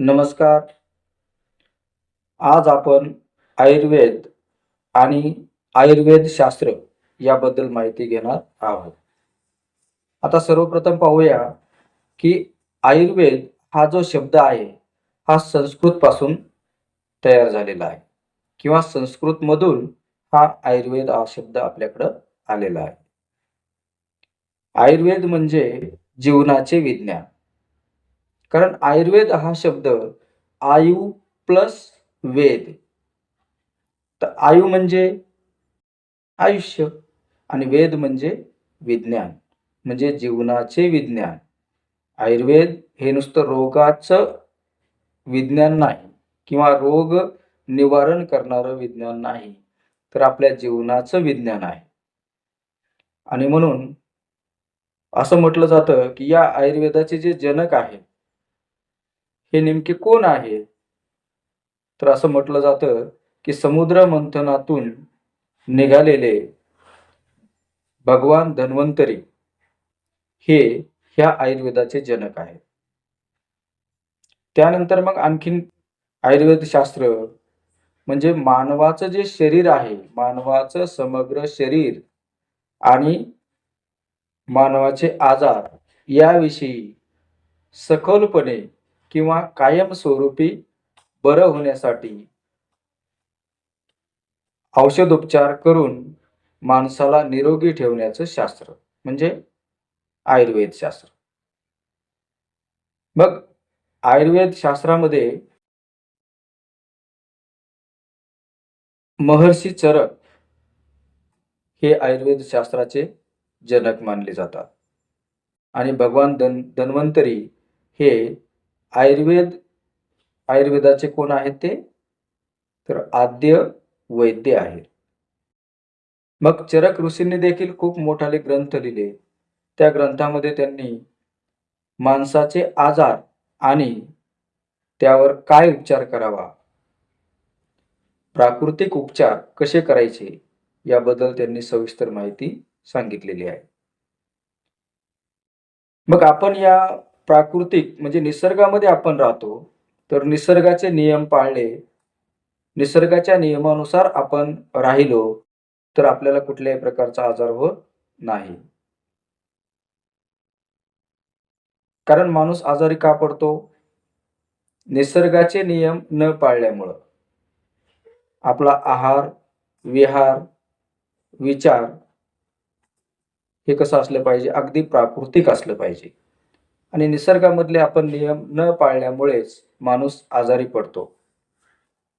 नमस्कार. आज आपण आयुर्वेद आणि आयुर्वेद शास्त्र याबद्दल माहिती घेणार आहोत. आता सर्वप्रथम पाहूया की आयुर्वेद हा जो शब्द आहे हा संस्कृत पासून तयार झालेला आहे. किंवा संस्कृत मधून हा आयुर्वेद हा शब्द आपल्याकडं आलेला आहे. आयुर्वेद म्हणजे जीवनाचे विज्ञान. कारण आयुर्वेद हा शब्द आयु प्लस वेद. तर आयु म्हणजे आयुष्य आणि वेद म्हणजे विज्ञान म्हणजे जीवनाचे विज्ञान. आयुर्वेद हे नुसतं रोगाचं विज्ञान नाही किंवा रोग निवारण करणारं विज्ञान नाही तर आपल्या जीवनाचं विज्ञान आहे. आणि म्हणून असं म्हटलं जातं की या आयुर्वेदाचे जे जनक आहेत हे नेमके कोण आहे? तर असं म्हटलं जातं की समुद्र मंथनातून निघालेले भगवान धन्वंतरी हे ह्या आयुर्वेदाचे जनक आहेत. त्यानंतर मग आणखीन आयुर्वेद शास्त्र म्हणजे मानवाचं जे शरीर आहे मानवाचं समग्र शरीर आणि मानवाचे आजार याविषयी सखोलपणे किंवा कायमस्वरूपी बरं होण्यासाठी. औषधोपचार करून माणसाला निरोगी ठेवण्याचं शास्त्र म्हणजे आयुर्वेद शास्त्र. मग आयुर्वेद शास्त्रामध्ये महर्षी चरक हे आयुर्वेद शास्त्राचे जनक मानले जातात. आणि भगवान धन धन्वंतरी हे आयुर्वेद आयुर्वेदाचे कोण आहेत ते? तर आद्य वैद्य आहेत. मग चरक ऋषींनी देखील खूप मोठाले ग्रंथ लिहिले. त्या ग्रंथामध्ये त्यांनी माणसाचे आजार आणि त्यावर काय उपचार करावा? प्राकृतिक उपचार कसे करायचे? याबद्दल त्यांनी सविस्तर माहिती सांगितलेली आहे. मग आपण या प्राकृतिक म्हणजे निसर्गामध्ये आपण राहतो तर निसर्गाचे नियम पाळले निसर्गाच्या नियमानुसार आपण राहिलो तर आपल्याला कुठल्याही प्रकारचा आजार होत नाही. कारण माणूस आजारी का पडतो? निसर्गाचे नियम न पाळल्यामुळं. आपला आहार विहार विचार हे कसं असलं पाहिजे? अगदी प्राकृतिक असलं पाहिजे. आणि निसर्गामधले आपण नियम न पाळल्यामुळेच माणूस आजारी पडतो.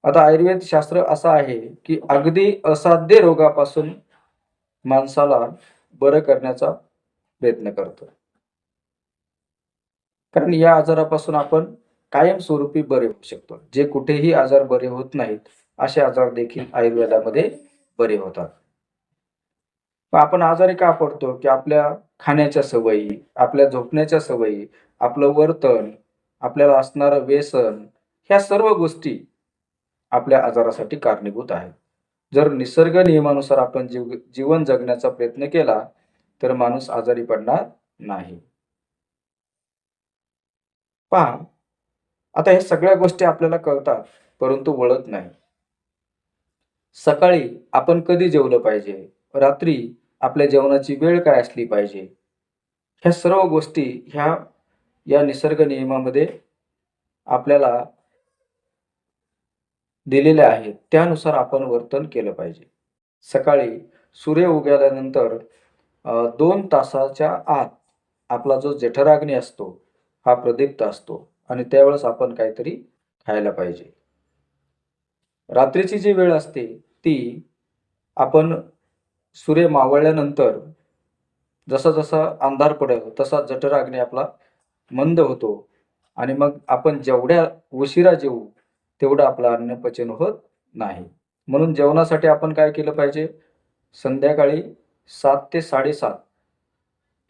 आता आयुर्वेद शास्त्र असं आहे की अगदी असाध्य रोगापासून माणसाला बरं करण्याचा प्रयत्न करतो. कारण या आजारापासून आपण कायमस्वरूपी बरे होऊ शकतो. जे कुठेही आजार बरे होत नाहीत असे आजार देखील आयुर्वेदामध्ये बरे होतात. आपण आजारी का पडतो? की आपल्या खाण्याच्या सवयी आपल्या झोपण्याच्या सवयी आपलं वर्तन आपल्याला असणारं व्यसन ह्या सर्व गोष्टी आपल्या आजारासाठी कारणीभूत आहेत. जर निसर्ग नियमानुसार आपण जीव जीवन जगण्याचा प्रयत्न केला तर माणूस आजारी पडणार नाही. पहा आता हे सगळ्या गोष्टी आपल्याला कळतात परंतु वळत नाही. सकाळी आपण कधी जेवलं पाहिजे? रात्री आपल्या जेवणाची वेळ काय असली पाहिजे? ह्या सर्व गोष्टी ह्या या निसर्ग नियमामध्ये आपल्याला दिलेल्या आहेत. त्यानुसार आपण वर्तन केलं पाहिजे. सकाळी सूर्य उगवल्यानंतर दोन तासाच्या आत आपला जो जठराग्नी असतो हा प्रदीप्त असतो आणि त्यावेळेस आपण काहीतरी खायला पाहिजे. रात्रीची जी वेळ असते ती आपण सूर्य मावळल्यानंतर जसा जसा अंधार पडेल तसा जठराग्नी आपला मंद होतो. आणि मग आपण जेवढ्या उशिरा जेवू तेवढं आपलं अन्न पचन होत नाही. म्हणून जेवणासाठी आपण काय केलं पाहिजे? संध्याकाळी सात ते साडेसात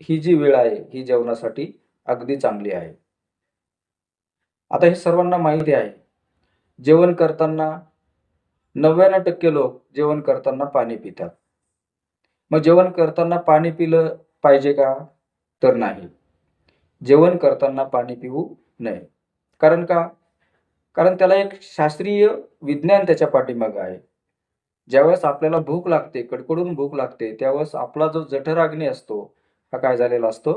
ही जी वेळ आहे ही जेवणासाठी अगदी चांगली आहे. आता हे सर्वांना माहिती आहे. जेवण करताना नव्याण्णव टक्के लोक जेवण करताना पाणी पितात. मग जेवण करताना पाणी पिलं पाहिजे का तर नाही जेवण करताना पाणी पिऊ नये कारण का कारण त्याला एक शास्त्रीय विज्ञान त्याच्या पाठीमागं आहे. ज्यावेळेस आपल्याला भूक लागते, कडकडून भूक लागते, त्यावेळेस आपला जो जठराग्नी असतो, हा काय झालेला असतो?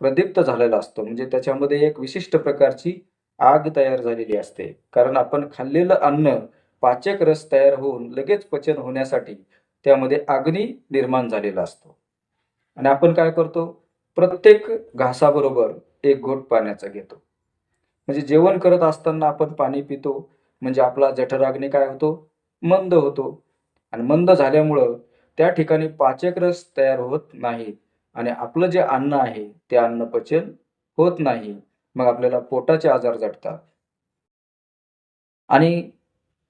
प्रदीप्त झालेला असतो. म्हणजे त्याच्यामध्ये एक विशिष्ट प्रकारची आग तयार झालेली असते. कारण आपण खाल्लेलं अन्न पाचक रस तयार होऊन लगेच पचन होण्यासाठी त्यामध्ये अग्नी निर्माण झालेला असतो. आणि आपण काय करतो? प्रत्येक घासाबरोबर एक घोट पाण्याचा घेतो. म्हणजे जेवण करत असताना आपण पाणी पितो, म्हणजे आपला जठराग्नी काय होतो? मंद होतो. आणि मंद झाल्यामुळं त्या ठिकाणी पाचक रस तयार होत नाही आणि आपलं जे अन्न आहे, ते अन्न पचन होत नाही. मग आपल्याला पोटाचे आजार जडतात. आणि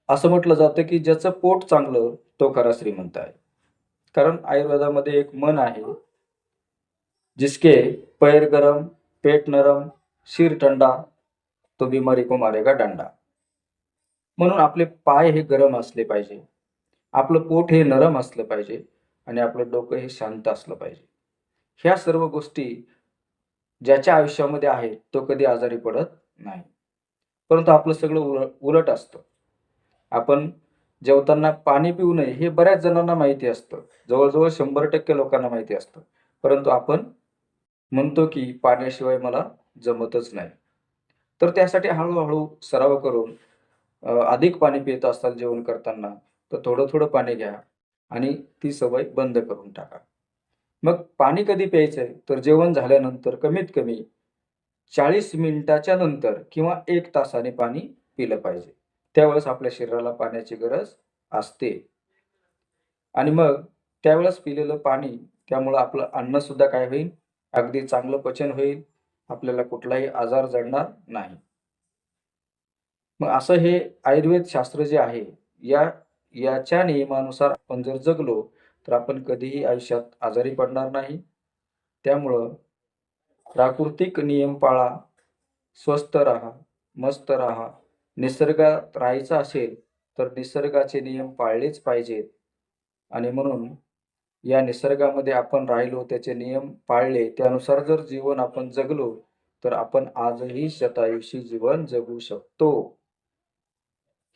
असं म्हटलं जातं, की ज्याचं पोट चांगलं तो खरा श्रीमंत आहे. कारण आयुर्वेदामध्ये एक मन आहे. जिसके पैर गरम, पेट नरम, शिर ठंडा, तो बिमारी को मारेगा डंडा. म्हणून आपले पाय हे गरम असले पाहिजे. आपलं पोट हे नरम असलं पाहिजे आणि आपलं डोकं हे शांत असलं पाहिजे. ह्या सर्व गोष्टी ज्याच्या आयुष्यामध्ये आहेत, तो कधी आजारी पडत नाही. परंतु आपलं सगळं उल उलट असतं. आपण जेवताना पाणी पिऊ नये हे बऱ्याच जणांना माहिती असतं. जवळजवळ शंभर टक्के लोकांना माहिती असतं. परंतु आपण म्हणतो, की पाण्याशिवाय मला जमतच नाही. तर त्यासाठी हळूहळू सराव करून अधिक पाणी पित असाल जेवण करताना, तर थोडं-थोडं पाणी घ्या आणि ती सवय बंद करून टाका. मग पाणी कधी प्यायचंय? तर जेवण झाल्यानंतर कमीत कमी 40 मिनिटाच्या नंतर किंवा एक तासाने पाणी पिलं पाहिजे. त्यावेळेस आपल्या शरीराला पाण्याची गरज असते. आणि मग त्यावेळेस पिलेलं पाणी त्यामुळं आपलं अन्न सुद्धा काय होईल? अगदी चांगलं पचन होईल. आपल्याला कुठलाही आजार जडणार नाही. मग असं हे आयुर्वेद शास्त्र जे आहे, या याच्या नियमानुसार आपण जर जगलो, तर आपण कधीही आयुष्यात आजारी पडणार नाही. त्यामुळं प्राकृतिक नियम पाळा, स्वस्थ राहा, मस्त राहा. निसर्गात राहायचं असेल, तर निसर्गाचे नियम पाळलेच पाहिजेत. आणि म्हणून या निसर्गामध्ये आपण राहिलो, त्याचे नियम पाळले, त्यानुसार जर जीवन आपण जगलो, तर आपण आजही शतायुषी जीवन जगू शकतो.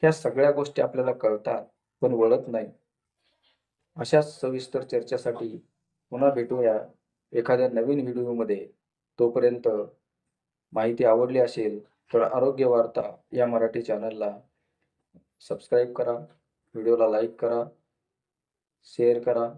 ह्या सगळ्या गोष्टी आपल्याला कळतात, पण वळत नाही. अशाच सविस्तर चर्चेसाठी पुन्हा भेटूया एखाद्या नवीन व्हिडिओमध्ये. तोपर्यंत माहिती आवडली असेल, तर आरोग्य वार्ता या मराठी चॅनलला सबस्क्राईब करा, व्हिडिओला लाईक करा, शेअर करा.